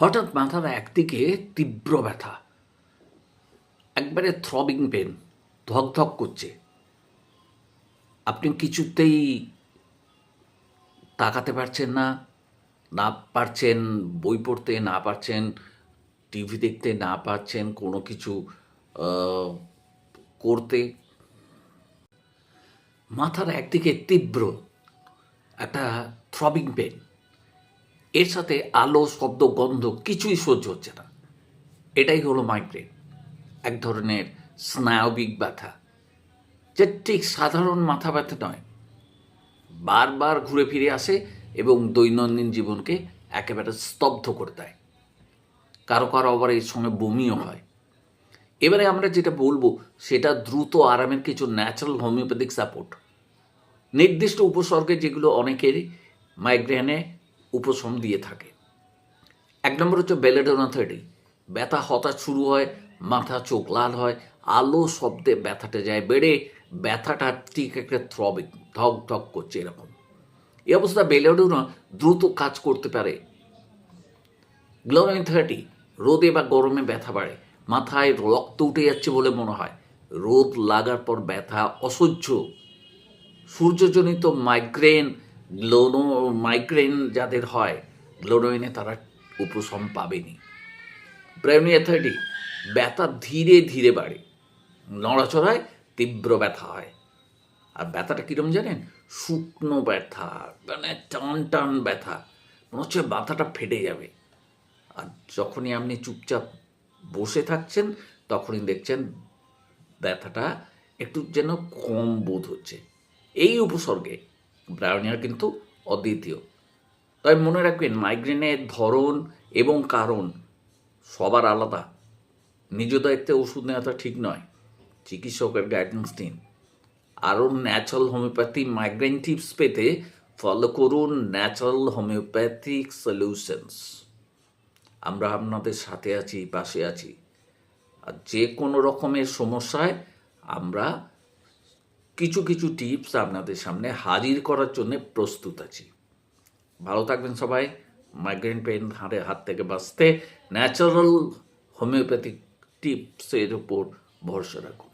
হঠাৎ মাথার একদিকে তীব্র ব্যথা। একবারে থ্রবিং পেন ধক ধক করছে। আপনি কিছুতেই তাকাতে পারছেন না না পারছেন বই পড়তে, না পারছেন টিভি দেখতে, না পারছেন কোনো কিছু করতে। মাথার একদিকে তীব্র একটা থ্রবিং পেন এর সাথে আলো, শব্দ, গন্ধ কিছুই সহ্য হচ্ছে না। এটাই হলো মাইগ্রেন এক ধরনের স্নায়বিক ব্যথা, যে ঠিক সাধারণ মাথা ব্যথা নয়। বারবার ঘুরে ফিরে আসে এবং দৈনন্দিন জীবনকে একেবারে স্তব্ধ করে দেয়। কারও কারও আবার এর সঙ্গে বমিও হয়। এবারে আমরা যেটা বলব, সেটা দ্রুত আরামের কিছু ন্যাচারাল হোমিওপ্যাথিক সাপোর্ট নির্দিষ্ট উপসর্গে যেগুলো অনেকেরই মাইগ্রেনে উপশম দিয়ে থাকে। এক নম্বর হচ্ছে বেলেডোনাথার্ডি ব্যথা হতাশ শুরু হয়, মাথা চোখ লাল হয়, আলো শব্দে ব্যথাটা যায় বেড়ে, ব্যথাটা ঠিক একটা থ্রবে ধক ধক করছে এরকম। এই অবস্থা বেলেডোনা দ্রুত কাজ করতে পারে। গ্লোমিং থার্টি, রোদে বা গরমে ব্যথা বাড়ে, মাথায় রক্ত উঠে যাচ্ছে বলে মনে হয়। রোদ লাগার পর ব্যথা অসহ্য। সূর্যজনিত মাইগ্রেন গ্লোনো মাইগ্রেন যাদের হয় গ্লোনোইনে তারা উপশম পাবেনি। ব্রাউনিয়া থার্টি ব্যথা ধীরে ধীরে বাড়ে। নড়াচড়ায় তীব্র ব্যথা হয়। আর ব্যথাটা কীরকম জানেন? শুকনো ব্যথা মানে টান টান ব্যথা। মনে হচ্ছে মাথাটা ফেটে যাবে। আর যখনই আপনি চুপচাপ বসে থাকছেন, তখনই দেখছেন ব্যথাটা একটু যেন কম বোধ হচ্ছে। এই উপসর্গে ব্রাউনিয়ার কিন্তু অদ্বিতীয়। তাই মনে রাখবেন মাইগ্রেনের ধরন এবং কারণ সবার আলাদা। নিজ দায়িত্বে ওষুধ নেওয়াটা ঠিক নয়। চিকিৎসকের গাইডেন্স নিন। আরও ন্যাচারাল হোমিওপ্যাথি মাইগ্রেন টিপস পেতে ফলো করুন ন্যাচারাল হোমিওপ্যাথিক সলিউশনস আমরা আপনাদের সাথে আছি, পাশে আছি। আর যে কোনো রকমের সমস্যায় আমরা কিছু কিছু টিপস আপনাদের সামনে হাজির করার জন্য প্রস্তুত আছি। ভালো থাকবেন সবাই। মাইগ্রেন পেন হাড়ে হাত থেকে বাঁচতে ন্যাচারাল হোমিওপ্যাথিক টিপসের উপর ভরসা রাখুন।